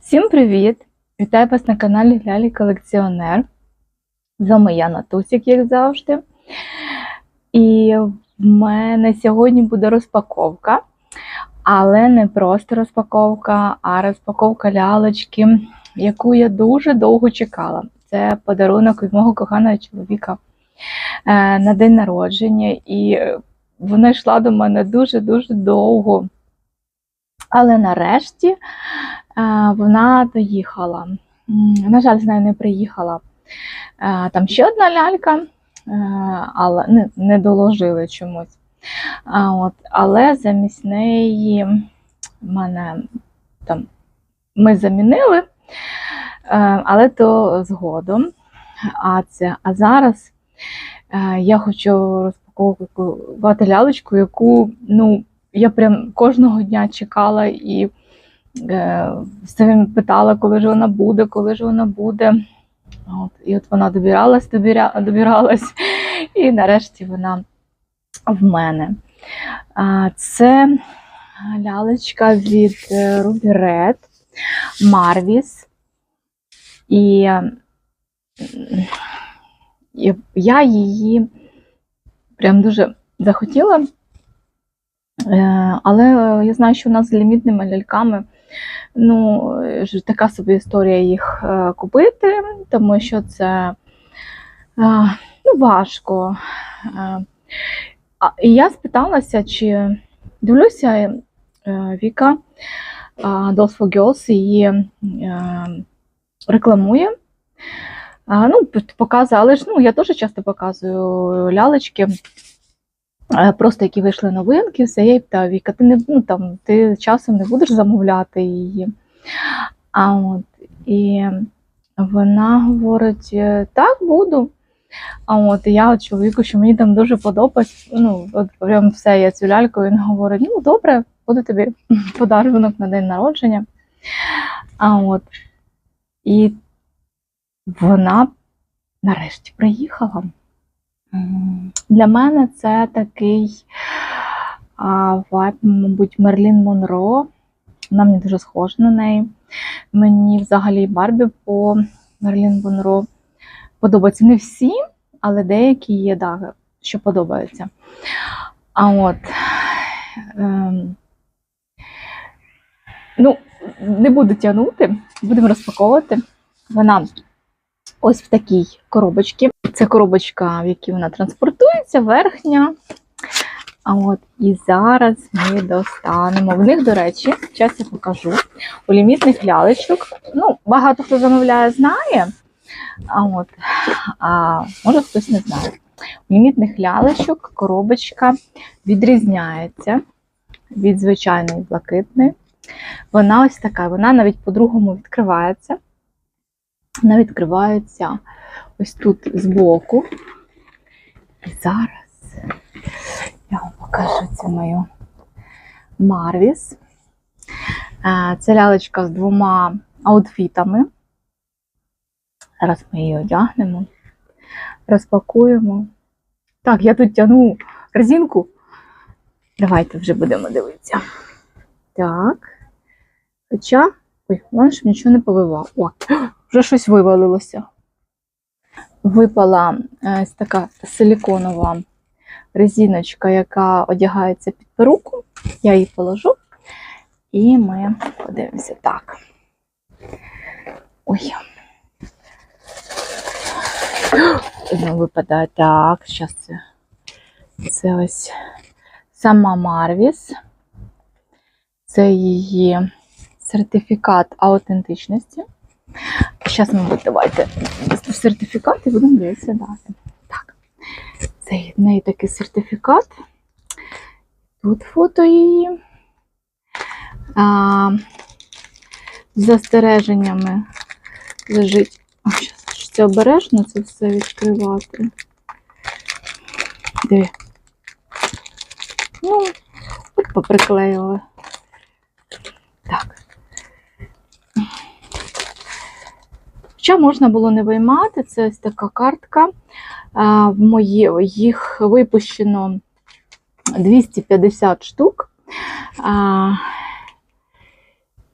Всім привіт! Вітаю вас на каналі Лялі Колекціонер. З вами я Натусік, як завжди. І в мене сьогодні буде розпаковка, але не просто розпаковка, а розпаковка лялечки, яку я дуже довго чекала. Це подарунок від мого коханого чоловіка е, на день народження. І вона йшла до мене дуже-дуже довго. Але нарешті вона доїхала. На жаль, з нею не приїхала. Там ще одна лялька, е, але не, доложили чомусь. От, але замість неї мене там ми замінили, е, але то згодом. А, це, а зараз е, я хочу розпаковувати лялечку, яку ну, я прям кожного дня чекала і все питала, коли ж вона буде, коли ж вона буде. От, і от вона добиралась, добіря, добиралась, і нарешті вона в мене. Це лялечка від е, Ruby Red Marvis. І, я її прям дуже захотіла. Е, Але я знаю, що у нас з лімітними ляльками ну, е, така собі історія їх е, купити, тому що це е, ну, важко. І я спиталася, чи дивлюся, Віка Dolls for Girls її рекламує. Ну, показує, але ж ну, я теж часто показую лялечки. Е, Просто які вийшли новинки, все, я їй питаю, Віка, ти не ну, там, ти часом не будеш замовляти її. А от, і вона говорить: «Е, так, буду. А от я от чоловіку, що мені там дуже подобається, ну, от прям все, я цю ляльку, він говорить: ну, добре, буде тобі подарунок на день народження. А от, і вона нарешті приїхала. Для мене це такий вайб, мабуть, Мерлін Монро. Вона мені дуже схожа на неї. Мені взагалі Барбі по Мерлін Монро подобаються. Не всі, але деякі є, да, що подобаються. А от. Ем, ну, не буду тягнути, будемо розпаковувати. Вона ось в такій коробочці. Це коробочка, в якій вона транспортується, верхня. А от і зараз ми достанемо. В них, до речі, зараз я покажу. У лімітних лялечок. Ну, багато хто замовляє, знає. А от, а може хтось не знає. У лімітних лялечок коробочка відрізняється від звичайної блакитної. Вона ось така, вона навіть по-другому відкривається. Вона відкривається ось тут збоку. І зараз я вам покажу цю мою Марвіс. Е, Це лялечка з двома аутфітами. Зараз ми її одягнемо, розпакуємо. Так, я тут тягну резинку. Давайте вже будемо дивитися. Так. Хоча. Ой, головне, щоб нічого не повивав. О, вже щось вивалилося. Випала е, ось така силіконова резиночка, яка одягається під перуку. Я її положу. І ми подивимося. Так. Ой. Знову випадає. Так, зараз це. Це ось сама Марвіс. Це її сертифікат аутентичності. Зараз, мабуть, давайте сертифікат і будемо дивитися дати. Так, це в неї такий сертифікат. Тут фото її. А, з застереженнями лежить. Щас, це обережно це все відкривати. Диви. Ну, от поприклеїли. Так. Хоча можна було не виймати, це ось така картка. В мої, їх випущено 250 штук. А,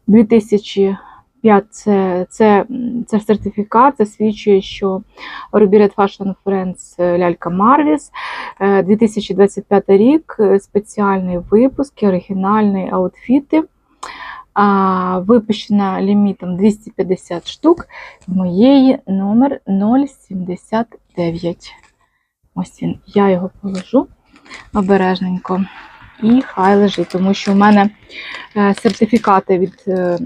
2000 5 це, це, це сертифікат, засвідчує, що Робірет Fashion Friends е, лялька Марвіс. Е, 2025 рік, е, спеціальний випуск, оригінальні аутфіти. А, випущена лімітом 250 штук. В моєї номер 079. Ось він. Я його положу обережненько. І хай лежить, тому що в мене е, сертифікати від е,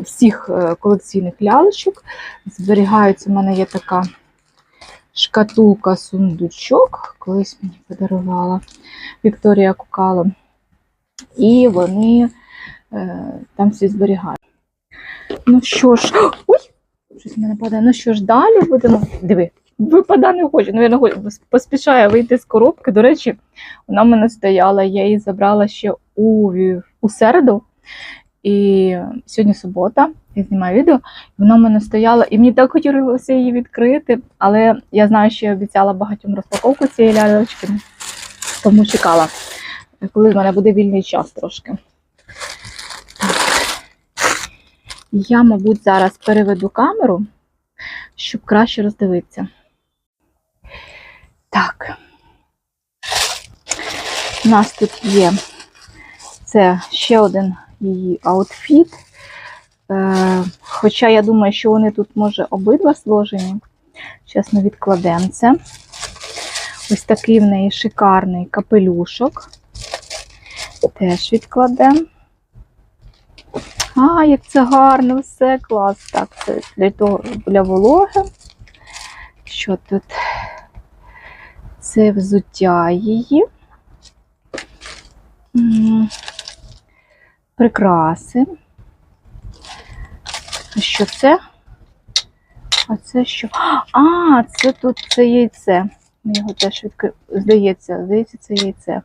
всіх е, колекційних лялечок. Зберігаються, у мене є така шкатулка сундучок, колись мені подарувала Вікторія Кукало. І вони там всі зберігають. Ну що ж, ой, щось в мене падає. Ну що ж, далі будемо. Диви, випада не хочу. Ну, я не хочу, поспішаю вийти з коробки. До речі, вона в мене стояла, я її забрала ще у, у середу. І сьогодні субота, я знімаю відео, вона в мене стояла, і мені так хотілося її відкрити, але я знаю, що я обіцяла багатьом розпаковку цієї лялечки, тому чекала, коли в мене буде вільний час трошки. Я, мабуть, зараз переведу камеру, щоб краще роздивитися. Так. У нас тут є це ще один її аутфіт. Е, хоча я думаю, що вони тут, може, обидва сложені. Чесно, відкладемо це. Ось такий в неї шикарний капелюшок. Теж відкладемо. А, як це гарно, все клас. Так, це для того для вологи. Що тут? Це взуття її. Прикраси. Що це? А це що? А, це тут це яйце. Ми його теж відкриємо. Здається, здається, це яйце.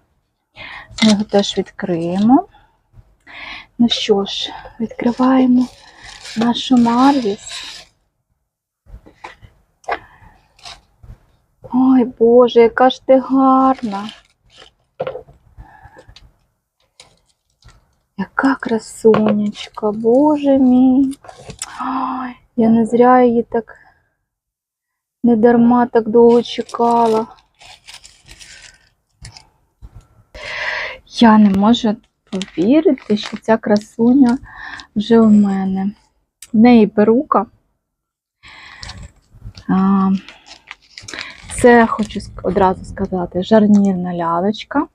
Ми його теж відкриємо. Ну що ж, відкриваємо нашу Марвіс. Ой, Боже, яка ж ти гарна. Яка красунечка, Боже мій. Ой, я не зря її так не дарма так довго чекала. Я не можу повірити, що ця красуня вже у мене. В неї перука. Це хочу одразу сказати жарнірна лялечка.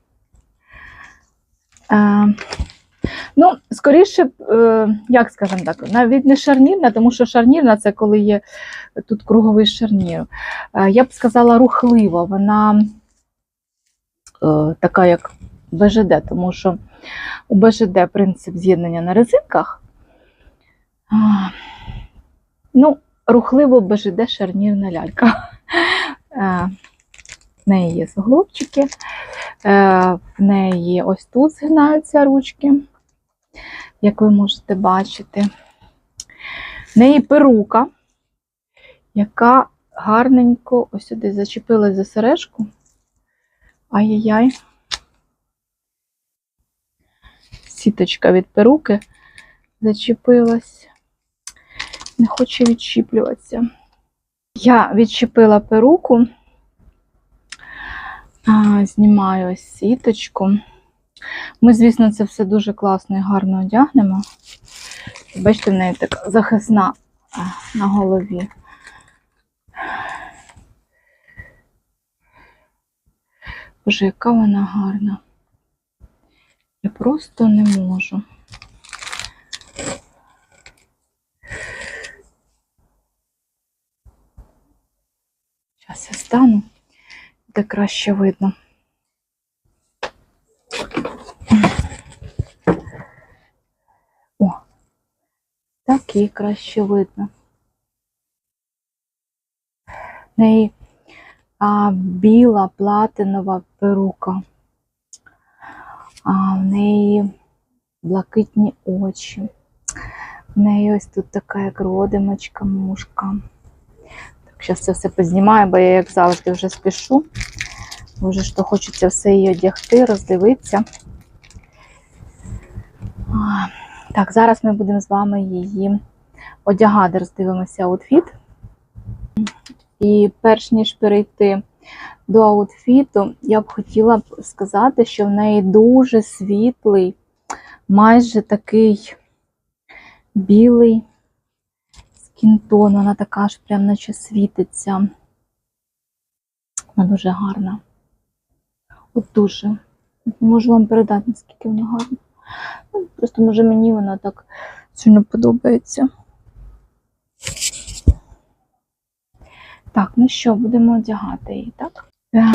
Ну, скоріше, е, як скажемо так, навіть не шарнірна, тому що шарнірна це коли є тут круговий шарнір. Я б сказала рухлива, вона е, така, як БЖД, тому що у БЖД принцип з'єднання на резинках. Ну, рухливо БЖД шарнірна лялька. Е, В неї є заглобчики, е, в неї ось тут згинаються ручки, як ви можете бачити. В неї перука, яка гарненько ось сюди зачепилась за сережку. Ай-яй-яй. Сіточка від перуки зачепилась. Не хоче відчіплюватися. Я відчепила перуку, знімаю ось сіточку. Ми, звісно, це все дуже класно і гарно одягнемо. Бачите, в неї така захисна на голові. Боже, яка вона гарна. Я просто не можу. Зараз я стану, де краще видно. О, так і краще видно. В неї а, біла платинова перука. А, в неї блакитні очі. В неї ось тут така як родимочка, мушка. Так, зараз це все познімаю, бо я, як завжди, вже спішу. Ж то хочеться все її одягти, роздивитися. А, Так, зараз ми будемо з вами її одягати, роздивимося аутфіт. І перш ніж перейти до аутфіту, я б хотіла б сказати, що в неї дуже світлий, майже такий білий скінтон. Вона така ж прям наче світиться. Вона дуже гарна. От дуже. Можу вам передати, наскільки вона гарна. Ну, Просто, може, мені вона так сильно подобається. Так, ну що, будемо одягати її, так?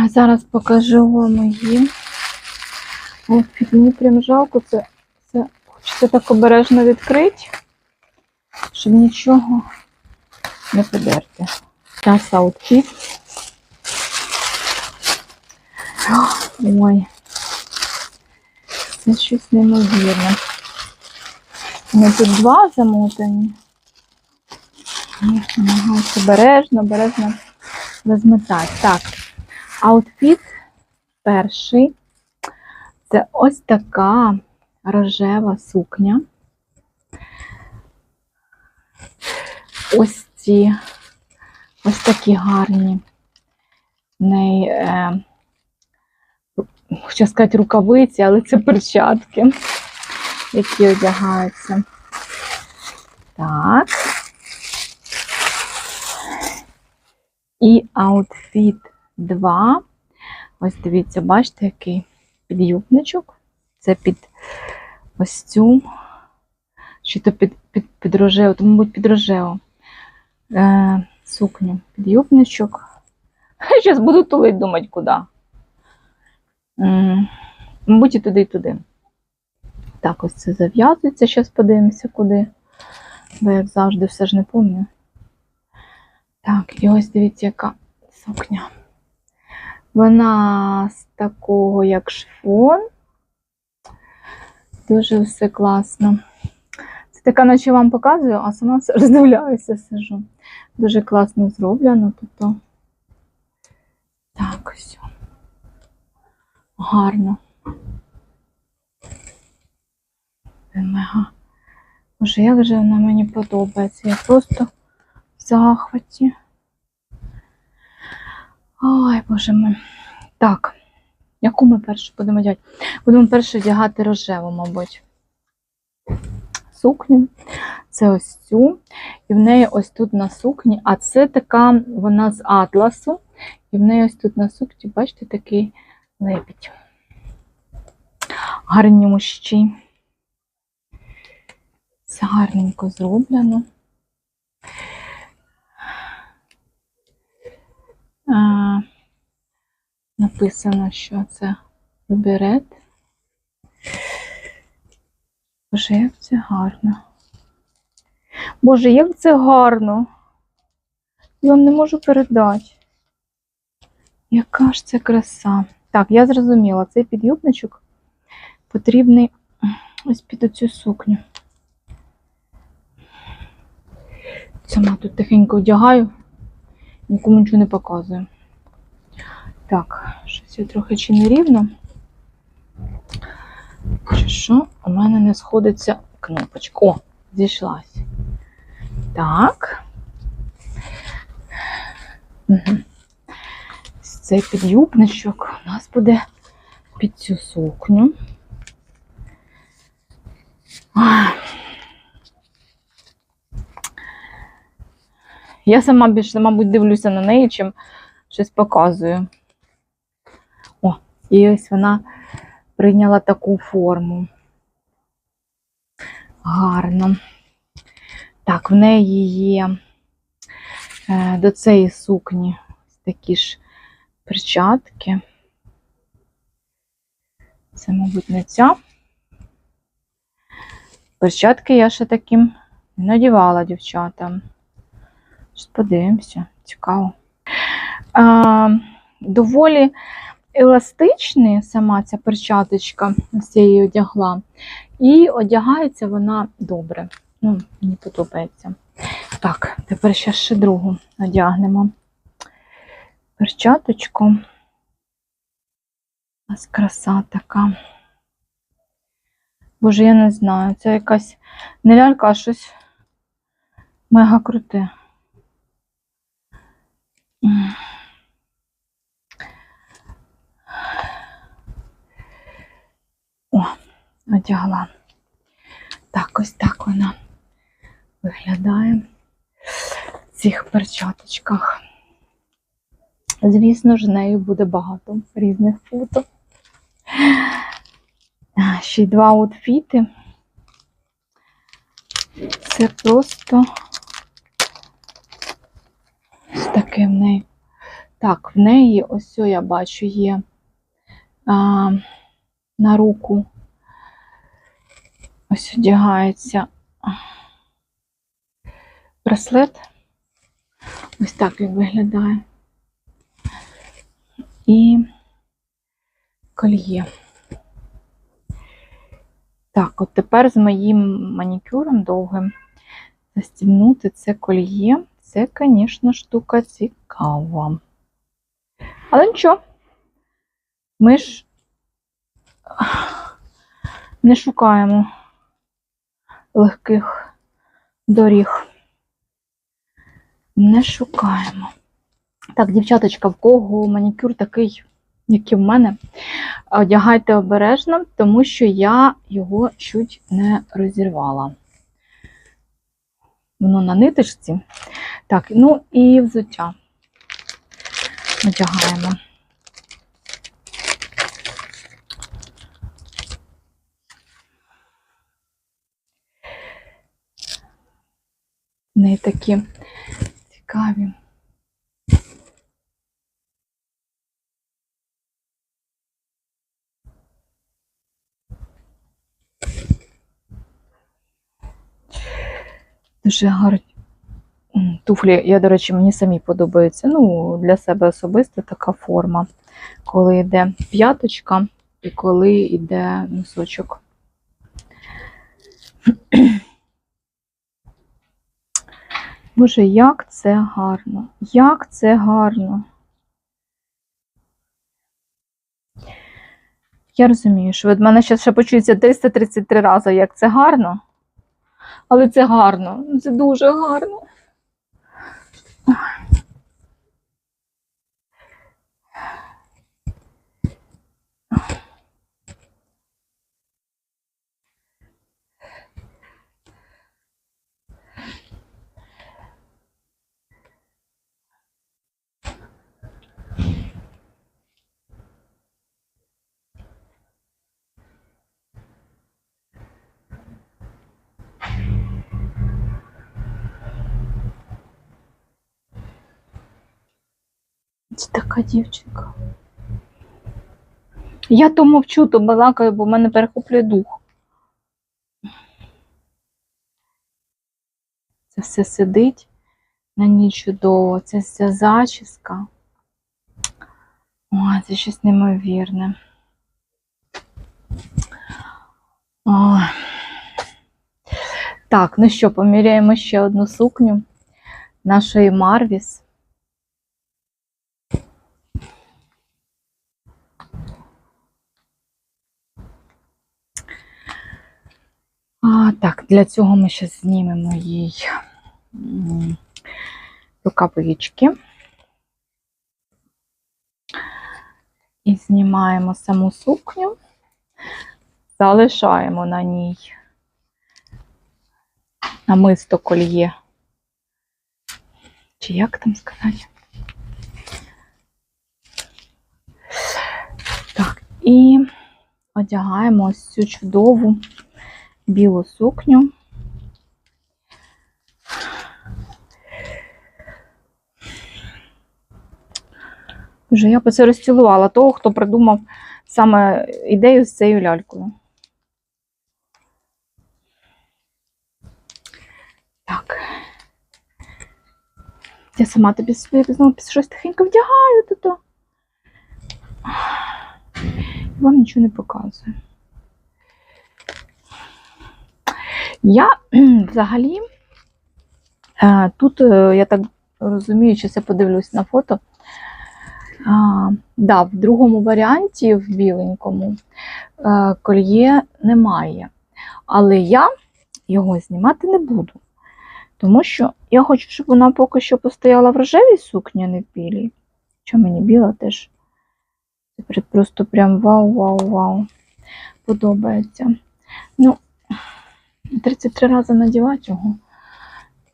Зараз покажу вам її. От, мені прям жалко, це, це хочеться так обережно відкрити, щоб нічого не подерти. Зараз аутфіт. Ой, це щось неймовірне. Вони тут два замотані. Ні, намагаюся обережно, обережно розмотати. Так, аутфіт перший. Це ось така рожева сукня. Ось ці, ось такі гарні в е, хочу сказати, рукавиці, але це перчатки, які одягаються. Так. І аутфіт 2. Ось дивіться, бачите, який підюбничок. Це під ось цю, чи то під, під, під рожеву, то, мабуть, під рожеву е, сукню. Підюбничок. Зараз буду тулить думати, куди. М, Мабуть, і туди, і туди. Так, ось це зав'язується. Зараз подивимося, куди. Бо, як завжди, все ж не пам'ятаю. Так, і ось дивіться, яка сукня. Вона з такого, як шифон. Дуже все класно. Це така, наче вам показую, а сама роздивляюся, сижу. Дуже класно зроблено тут. Так, ось. Гарно. Мега. Боже, як же вона мені подобається. Я просто в захваті. Ой, боже мій. Так, яку ми першу будемо одягати? Будемо першу одягати рожеву, мабуть. Сукню. Це ось цю. І в неї ось тут на сукні, а це така вона з атласу. І в неї ось тут на сукні, бачите, такий лебідь. Мущі. Це гарненько зроблено. Написано, що це берет. Боже, як це гарно. Боже, як це гарно. Я вам не можу передати. Яка ж це краса. Так, я зрозуміла, цей підюбничок потрібний ось під оцю сукню. Сама тут тихенько одягаю, нікому нічого не показую. Так, щось я трохи чи не рівно. Чи що? У мене не сходиться кнопочка. О, зійшлась. Так. Угу. Цей підюбничок у нас буде під цю сукню. Ах. Я сама більше, мабуть, дивлюся на неї, чим щось показую. О, і ось вона прийняла таку форму. Гарно. Так, в неї є е, до цієї сукні такі ж перчатки. Це, мабуть, не ця. Перчатки я ще таким надівала дівчатам. Подивимося, цікаво. А, доволі еластичний сама ця перчаточка, ось я її одягла. І одягається вона добре. Ну, Мені подобається. Так, тепер ще ще другу одягнемо. Перчаточку. Ось краса така. Боже, я не знаю, це якась не лялька, а щось Мега круте. О, одягла. Так, ось так вона виглядає в цих перчаточках. Звісно ж, нею буде багато різних фото. Ще й два аутфіти. Це просто таке в неї. Так, в неї ось я бачу є а, на руку. Ось одягається браслет. Ось так він виглядає. І кольє. Так, от тепер з моїм манікюром довгим застібнути це кольє. Це, звісно, штука цікава. Але нічого, ми ж не шукаємо легких доріг. Не шукаємо. Так, дівчаточка, в кого манікюр такий, як і в мене, одягайте обережно, тому що я його чуть не розірвала. Воно на ниточці. Так, ну і взуття одягаємо. Вони такі цікаві. Дуже гарні. Туфлі, я, до речі, мені самі подобаються. Ну, для себе особисто така форма, коли йде п'яточка і коли йде носочок. Боже, як це гарно! Як це гарно! Я розумію, що від мене ще почується 333 рази, як це гарно. Але це гарно, це дуже гарно. Така дівчинка. Я то мовчу, то балакаю, бо в мене перехоплює дух. Це все сидить на ній чудово, це вся зачіска. Ой, це щось неймовірне. Ой. Так, ну що, поміряємо ще одну сукню нашої Марвіс. А, так, для цього ми ще знімемо їй рукавички. І знімаємо саму сукню, залишаємо на ній намисто кольє. Чи як там сказати? Так, і одягаємо ось цю чудову білу сукню. Вже я це розцілувала того, хто придумав саме ідею з цією лялькою. Так. Я сама тобі знову щось тихенько вдягаю тут. Вам нічого не показую. Я взагалі е, тут, е, я так розумію, що я подивлюсь на фото. А, да, в другому варіанті, в біленькому, е, кольє немає. Але я його знімати не буду. Тому що я хочу, щоб вона поки що постояла в рожевій сукні, а не в білій. Що мені біла теж. Це просто прям вау-вау-вау. Подобається. Ну, 33 рази надівати його.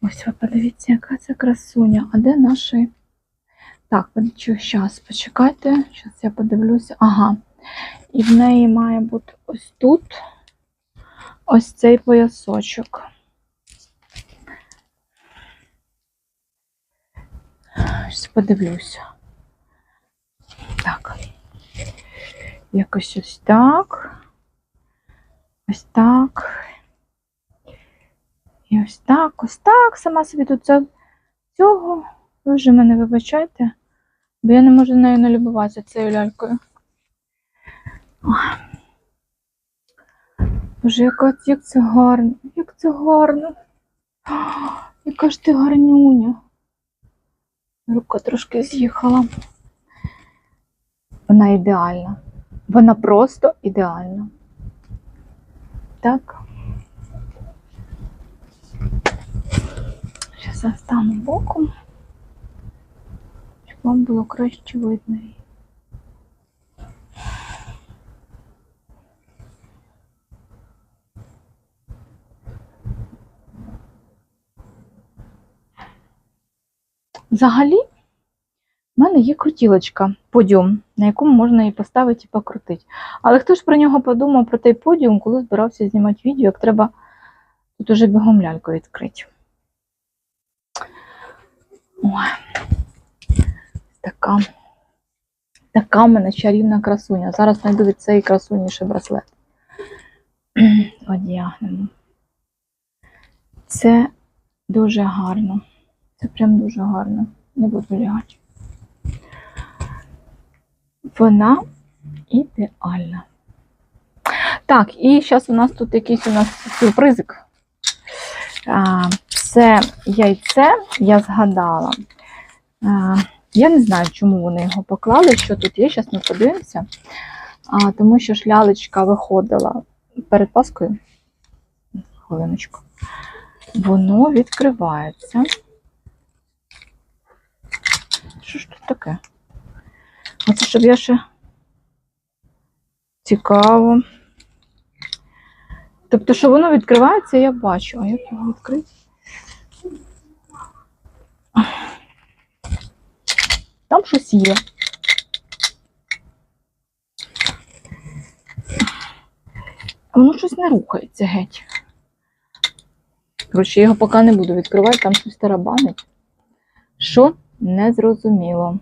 Ось ви подивіться, яка це красуня. А де наші? Так, зараз, почекайте. Зараз я подивлюся. Ага. І в неї має бути ось тут ось цей поясочок. Щось подивлюся. Так. Якось ось так. Ось так. І ось так, ось так. Сама собі тут цього. Ви вже мене вибачайте, бо я не можу нею налюбуватися цією лялькою. Боже, яка, як це гарно, як це гарно. А, Яка ж ти гарнюня. Рука трошки з'їхала. Вона ідеальна. Вона просто ідеальна. Так. Зараз я стану боком, щоб вам було краще видно. Взагалі, в мене є крутілочка, подіум, на якому можна її поставити і покрутити. Але хто ж про нього подумав, про той подіум, коли збирався знімати відео, як треба тут уже бігом ляльку відкрити. Ой, така, така в мене чарівна красуня. Зараз знайду від цієї красуні браслет. Одягнемо. Це дуже гарно. Це прям дуже гарно. Не буду лягати. Вона ідеальна. Так, і зараз у нас тут якийсь у нас сюрпризик. А, Це яйце, я згадала. Я не знаю, чому вони його поклали, що тут є, зараз ми подивимося. А, Тому що ж лялечка виходила перед Паскою. Хвилиночку. Воно відкривається. Що ж тут таке? Оце щоб я ще цікаво. Тобто, що воно відкривається, я бачу. А як його відкрити? Там щось є. Воно щось не рухається геть. Коротше, я його поки не буду відкривати, там щось тарабанить. Що? Не зрозуміло.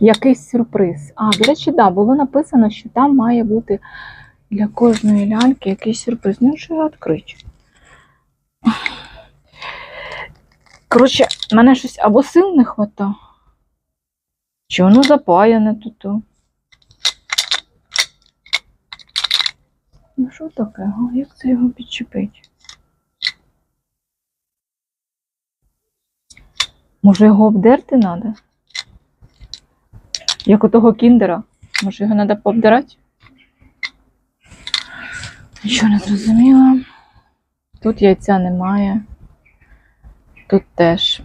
Якийсь сюрприз. А, до речі, да, було написано, що там має бути для кожної ляльки якийсь сюрприз. Ну, що його відкрити? Коротше, мене щось або сил не хвата. Чи воно запаяне тут? Ну, що таке? Як це його підчепити? Може його обдерти треба? Як у того кіндера. Може його треба пообдирати? Нічого не зрозуміла. Тут яйця немає. Тут теж.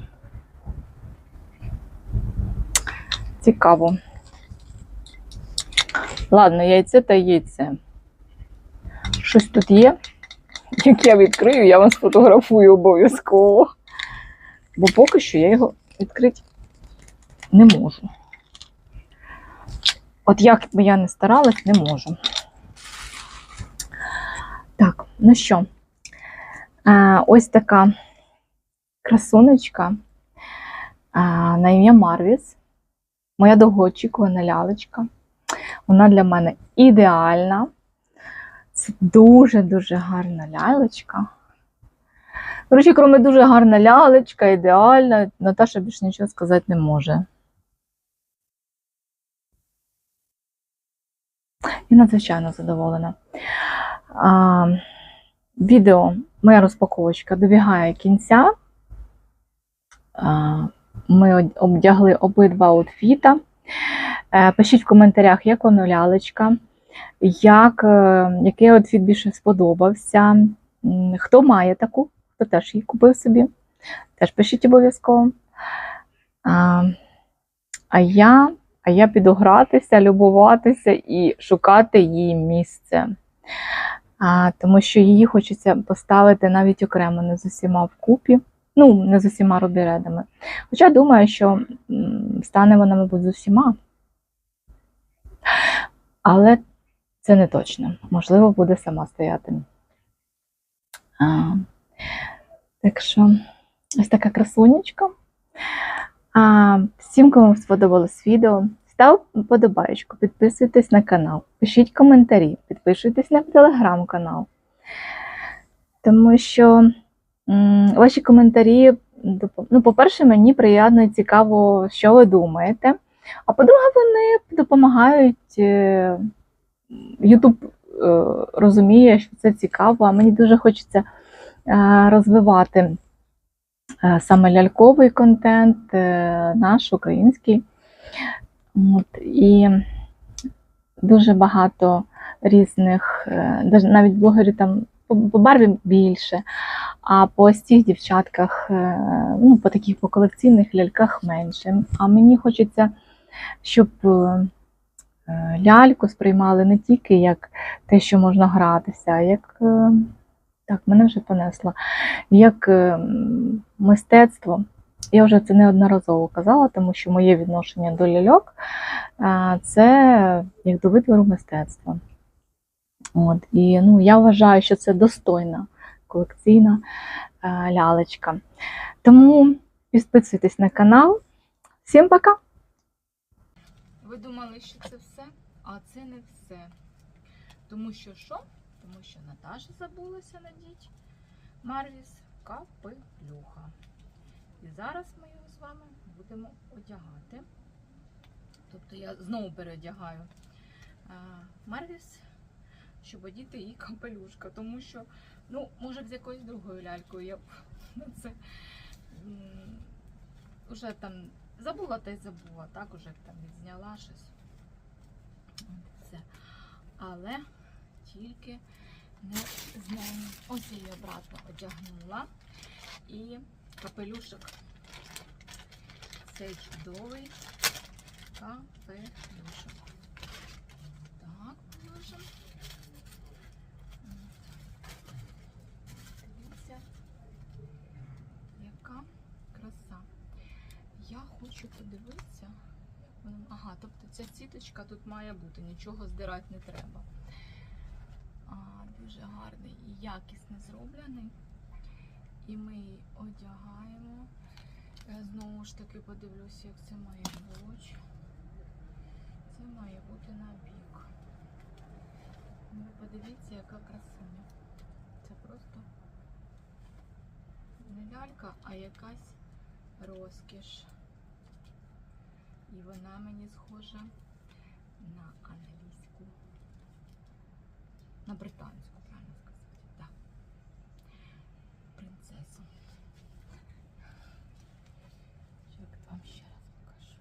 Цікаво. Ладно, яйце та яйце. Щось тут є. Як я відкрию, я вам сфотографую обов'язково. Бо поки що я його відкрити не можу. От як би я не старалась, не можу. Так, ну що, ось така красунечка е, на ім'я Марвіс. Моя довгоочікувана лялечка. Вона для мене ідеальна. Це дуже-дуже гарна лялечка. Коротше, крім дуже гарна лялечка, ідеальна, Наташа більше нічого сказати не може. Я надзвичайно задоволена. А, відео, моя розпаковочка добігає кінця. Ми обдягли обидва аутфіта. Е, Пишіть в коментарях, як воно лялечка, як, е, який аутфіт більше сподобався. Хто має таку, хто теж її купив собі. Теж пишіть обов'язково. А, а я, а я піду гратися, любуватися і шукати їй місце. Тому що її хочеться поставити навіть окремо, не з усіма вкупі. Ну, не з усіма робіредами. Хоча думаю, що стане вона, мабуть, з усіма. Але це не точно. Можливо, буде сама стояти. А, так що, ось така красунечка. А, всім, кому сподобалось відео, став вподобайку, підписуйтесь на канал, пишіть коментарі, підписуйтесь на телеграм-канал. Тому що ваші коментарі, ну, по-перше, мені приємно і цікаво, що ви думаєте. А по-друге, вони допомагають. е, Ютуб е, розуміє, що це цікаво, а мені дуже хочеться е, розвивати е, саме ляльковий контент, е, наш український. От, і дуже багато різних, е, навіть блогерів там по, барві більше, а по ось цих дівчатках, е, ну, по таких по колекційних ляльках менше. А мені хочеться, щоб е, ляльку сприймали не тільки як те, що можна гратися, а як так, мене вже понесло, як е, мистецтво. Я вже це неодноразово казала, тому що моє відношення до ляльок це як до витвору мистецтва. От, і ну, я вважаю, що це достойна колекційна лялечка. Тому підписуйтесь на канал. Всім пока! Ви думали, що це все? А це не все. Тому що що? Тому що Наташа забулася надіть Марвіс капелюха. І зараз ми його з вами будемо одягати. Тобто я знову переодягаю а, Марвіс, щоб одіти їй капелюшка. Тому що, ну, може б з якоюсь другою лялькою я б на це м, уже там забула та й забула, так уже там відзняла щось. Все. Але тільки не з нею. Ось я її обратно одягнула. І капелюшок цей чудовий капелюшок. Так, положимо. Дивіться, яка краса. Я хочу подивитися. Ага, тобто ця сіточка тут має бути, нічого здирати не треба. А, дуже гарний і якісно зроблений. І ми її одягаємо. Я знову ж таки подивлюся, як це має бути. Це має бути на бік. Ну, подивіться, яка красуня. Це просто не лялька, а якась розкіш. І вона мені схожа на англійську. На британську, правильно сказати. Так. Принцесу. Як вам ще раз покажу.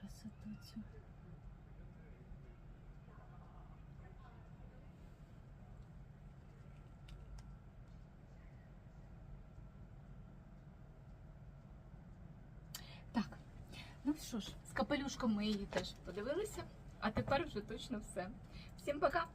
Красоту цю. Так, ну що ж, з капелюшком ми її теж подивилися, а тепер вже точно все. Всім пока!